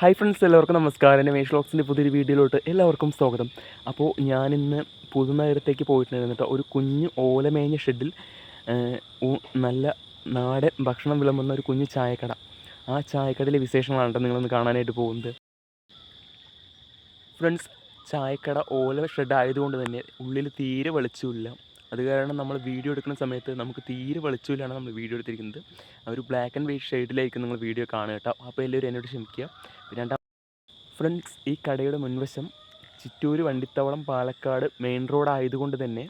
Hi friends എല്ലാവർക്കും നമസ്കാരം. എന്റെ മേഷ് വ്ളോഗ്സിന്റെ പുതിയൊരു വീഡിയോയിലോട്ട് എല്ലാവർക്കും സ്വാഗതം. അപ്പോൾ ഞാനിന്ന് പുതുനഗരത്തേക്ക് പോയിട്ടുണ്ടായിരുന്നു ഒരു കുഞ്ഞ് ഓലമേഞ്ഞ ഷെഡിൽ നല്ല നാടൻ ഭക്ഷണം വിളമ്പുന്ന ഒരു കുഞ്ഞ് ചായക്കട. ആ ചായക്കടയിലെ വിശേഷങ്ങളാണ് നിങ്ങളൊന്ന് കാണാനായിട്ട് പോകുന്നത്. ഫ്രണ്ട്സ് ചായക്കട ഓല ഷെഡ് ആയതുകൊണ്ട് തന്നെ ഉള്ളിൽ തീരെ വെളിച്ചമില്ല അത് കാരണം നമ്മൾ വീഡിയോ എടുക്കുന്ന സമയത്ത് നമുക്ക് തീരെ വെളിച്ചമില്ലാണ് നമ്മൾ വീഡിയോ എടുത്തിരിക്കുന്നത്. ഒരു ബ്ലാക്ക് ആൻഡ് വൈറ്റ് ഷെയ്ഡിലായിരിക്കും നിങ്ങൾ വീഡിയോ കാണുക കേട്ടോ. അപ്പോൾ എല്ലാവരും എന്നോട് ക്ഷമിക്കുക. രണ്ടാം ഫ്രണ്ട്സ് ഈ കടയുടെ മുൻവശം ചിറ്റൂർ വണ്ടിത്തവളം പാലക്കാട് മെയിൻ റോഡ് ആയതുകൊണ്ട് തന്നെ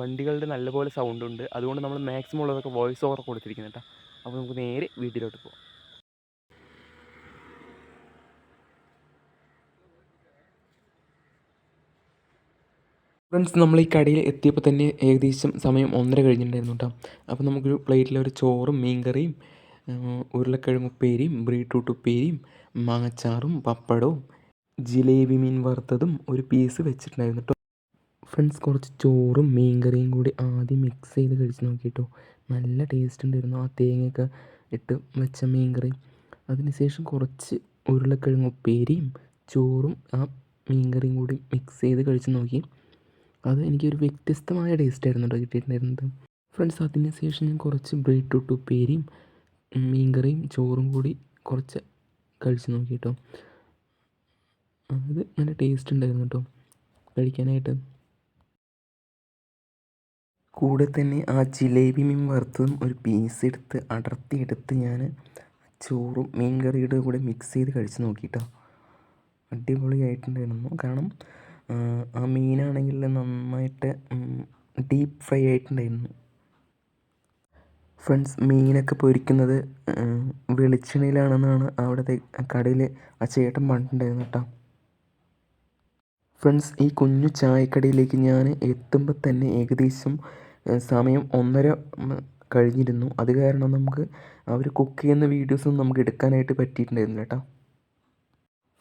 വണ്ടികളുടെ നല്ലപോലെ സൗണ്ട് ഉണ്ട്. അതുകൊണ്ട് നമ്മൾ മാക്സിമം ഉള്ളതൊക്കെ വോയിസ് ഓവർ കൊടുത്തിരിക്കുന്നത് കേട്ടോ. അപ്പോൾ നമുക്ക് നേരെ വീട്ടിലോട്ട് പോകാം ഫ്രണ്ട്സ് നമ്മൾ ഈ കടയിൽ എത്തിയപ്പോൾ തന്നെ ഏകദേശം സമയം ഒന്നര കഴിഞ്ഞിട്ടുണ്ടായിരുന്നു കേട്ടോ. അപ്പോൾ നമുക്കൊരു പ്ലേറ്റിൽ ഒരു ചോറും മീൻകറിയും കറിയും ഉരുളക്കിഴങ്ങ് ഉപ്പേരിയും ബീട്രൂട്ട് ഉപ്പേരിയും മാങ്ങച്ചാറും പപ്പടവും ജിലേബി മീൻ വറുത്തതും ഒരു പീസ് വെച്ചിട്ടുണ്ടായിരുന്നു കേട്ടോ. ഫ്രണ്ട്സ് കുറച്ച് ചോറും മീൻകറിയും കൂടി ആദ്യം മിക്സ് ചെയ്ത് കഴിച്ച് നോക്കി കേട്ടോ. നല്ല ടേസ്റ്റ് ഉണ്ടായിരുന്നു ആ തേങ്ങയൊക്കെ ഇട്ട് വെച്ച മീൻകറി. അതിനുശേഷം കുറച്ച് ഉരുളക്കിഴങ്ങ് ഉപ്പേരിയും ചോറും ആ മീൻകറിയും കൂടി മിക്സ് ചെയ്ത് കഴിച്ച് നോക്കി. അത് എനിക്കൊരു വ്യത്യസ്തമായ ടേസ്റ്റ് ആയിരുന്നു കേട്ടോ കിട്ടിയിട്ടുണ്ടായിരുന്നത്. ഫ്രണ്ട്സ് അതിന് ശേഷം ഞാൻ കുറച്ച് ബീട്രൂട്ട് ഉപ്പേരിയും മീൻകറിയും ചോറും കൂടി കുറച്ച് കഴിച്ച് നോക്കി കേട്ടോ അത് നല്ല ടേസ്റ്റ് ഉണ്ടായിരുന്നു കേട്ടോ കഴിക്കാനായിട്ട്. കൂടെ തന്നെ ആ ജിലേബി മീൻ വറുത്തതും ഒരു പീസ് എടുത്ത് അടർത്തിയെടുത്ത് ഞാൻ ചോറും മീൻ കറിയുടെ കൂടെ മിക്സ് ചെയ്ത് കഴിച്ച് നോക്കിയിട്ടോ അടിപൊളിയായിട്ടുണ്ടായിരുന്നു. കാരണം ആ, മീനാണെങ്കിൽ നന്നായിട്ട് ഡീപ്പ് ഫ്രൈ ആയിട്ടുണ്ടായിരുന്നു. ഫ്രണ്ട്സ് മീനൊക്കെ പൊരിക്കുന്നത് വെളിച്ചെണ്ണയിലാണെന്നാണ് അവിടുത്തെ കടയിൽ ആ ചേട്ടൻ പറഞ്ഞിട്ടുണ്ടായിരുന്നു കേട്ടോ. ഫ്രണ്ട്സ് ഈ കുഞ്ഞു ചായക്കടയിലേക്ക് ഞാൻ എത്തുമ്പോൾ തന്നെ ഏകദേശം സമയം ഒന്നര കഴിഞ്ഞിരുന്നു. അത് കാരണം നമുക്ക് അവർ കുക്ക് ചെയ്യുന്ന വീഡിയോസൊന്നും നമുക്ക് എടുക്കാനായിട്ട് പറ്റിയിട്ടുണ്ടായിരുന്നില്ല കേട്ടോ.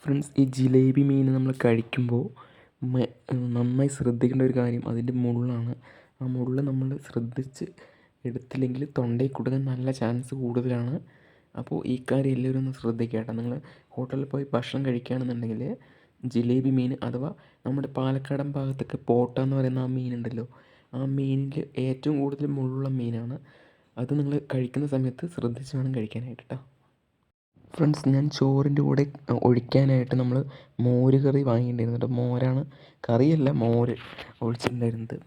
ഫ്രണ്ട്സ് ഈ ജിലേബി മീൻ നമ്മൾ കഴിക്കുമ്പോൾ നന്നായി ശ്രദ്ധിക്കേണ്ട ഒരു കാര്യം അതിന്റെ മുള്ളാണ് ആ മുള്ള് നമ്മൾ ശ്രദ്ധിച്ച് എടുത്തില്ലെങ്കിൽ തൊണ്ടയിൽ കുടുങ്ങാൻ നല്ല ചാൻസ് കൂടുതലാണ്. അപ്പോൾ ഈ കാര്യം എല്ലാവരും ഒന്ന് ശ്രദ്ധിക്കുക കേട്ടോ. നിങ്ങൾ ഹോട്ടലിൽ പോയി ഭക്ഷണം കഴിക്കുകയാണെന്നുണ്ടെങ്കിൽ ജിലേബി മീൻ അഥവാ നമ്മുടെ പാലക്കാടൻ ഭാഗത്തൊക്കെ പോട്ട എന്ന് പറയുന്ന ആ മീനുണ്ടല്ലോ ആ മീനിൽ ഏറ്റവും കൂടുതൽ മുള്ളുള്ള മീനാണ്. അത് നിങ്ങൾ കഴിക്കുന്ന സമയത്ത് ശ്രദ്ധിച്ച് വേണം കഴിക്കാനായിട്ട് കേട്ടോ. ഫ്രണ്ട്സ് ഞാൻ ചോറിന്റെ കൂടെ ഒഴിക്കാനായിട്ട് നമ്മൾ മോര് കറി വാങ്ങിയിട്ടുണ്ടായിരുന്നു കേട്ടോ. മോരാണ് കറിയല്ല മോര് ഒഴിച്ചിട്ടുണ്ടായിരുന്നത്.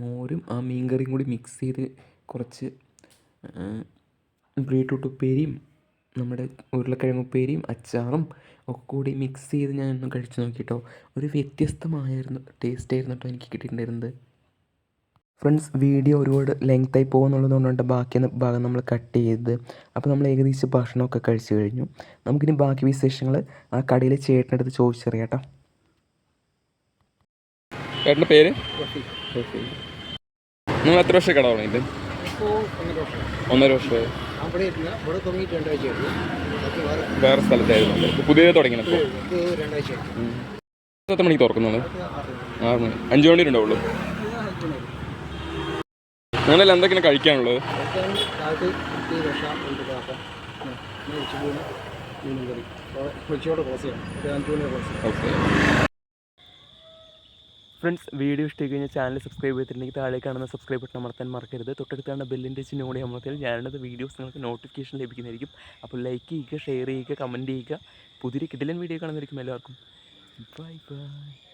മോരും ആ മീൻ കറിയും കൂടി മിക്സ് ചെയ്ത് കുറച്ച് ബീട്രൂട്ട് ഉപ്പേരിയും നമ്മുടെ ഉരുളക്കിഴങ്ങ് ഉപ്പേരിയും അച്ചാറും ഒക്കെ കൂടി മിക്സ് ചെയ്ത് ഞാൻ ഒന്ന് കഴിച്ചു നോക്കിട്ടോ. ഒരു വ്യത്യസ്തമായിരുന്നു ടേസ്റ്റ് ആയിരുന്നു കേട്ടോ എനിക്ക് കിട്ടിയിട്ടുണ്ടായിരുന്നത്. ഫ്രണ്ട്സ് വീഡിയോ ഒരുപാട് ലെങ്ത് ആയി പോകുന്നുള്ളത് കൊണ്ടാണ് ബാക്കി ഭാഗം നമ്മൾ കട്ട് ചെയ്തത്. അപ്പോൾ നമ്മൾ ഏകദേശം ഭക്ഷണമൊക്കെ കഴിച്ചു കഴിഞ്ഞു. നമുക്കിനി ബാക്കി വിശേഷങ്ങൾ ആ കടയിലെ ചേട്ടനടുത്ത് അടുത്ത് ചോദിച്ചറിയാം കേട്ടോ. ചേട്ടന്റെ പേര്? നിങ്ങൾ എത്ര വർഷം കട തുടങ്ങിയിട്ട്? ഒന്നര വർഷം വർഷമായി. വേറെ സ്ഥലത്തായിരുന്നു. പുതിയ തുടങ്ങിയത് എത്ര മണിക്ക് തുറക്കുന്നത്? ആറ് മണി. അഞ്ച് മണി ഉണ്ടാവുള്ളൂ. നിങ്ങളെല്ലാം എന്തൊക്കെയാണ് കഴിക്കാനുള്ളത്? ഫ്രണ്ട്സ് വീഡിയോ ഇഷ്ടമായി കഴിഞ്ഞാൽ ചാനൽ സബ്സ്ക്രൈബ് ചെയ്തിട്ടുണ്ടെങ്കിൽ താഴെ കാണുന്ന സബ്സ്ക്രൈബ് ബട്ടൺ അമർത്താൻ മറക്കരുത്. തൊട്ടടുത്താണ് ബെല്ലിന്റെ ചിഹ്നോടെ കൂടി അമർത്തിയാൽ ഞാനത് വീഡിയോസ് നിങ്ങൾക്ക് നോട്ടിഫിക്കേഷൻ ലഭിക്കുന്നതായിരിക്കും. അപ്പോൾ ലൈക്ക് ചെയ്യുക ഷെയർ ചെയ്യുക കമന്റ് ചെയ്യുക. പുതിയ കിടിലൻ വീഡിയോ കാണുന്നതായിരിക്കും എല്ലാവർക്കും. Bye bye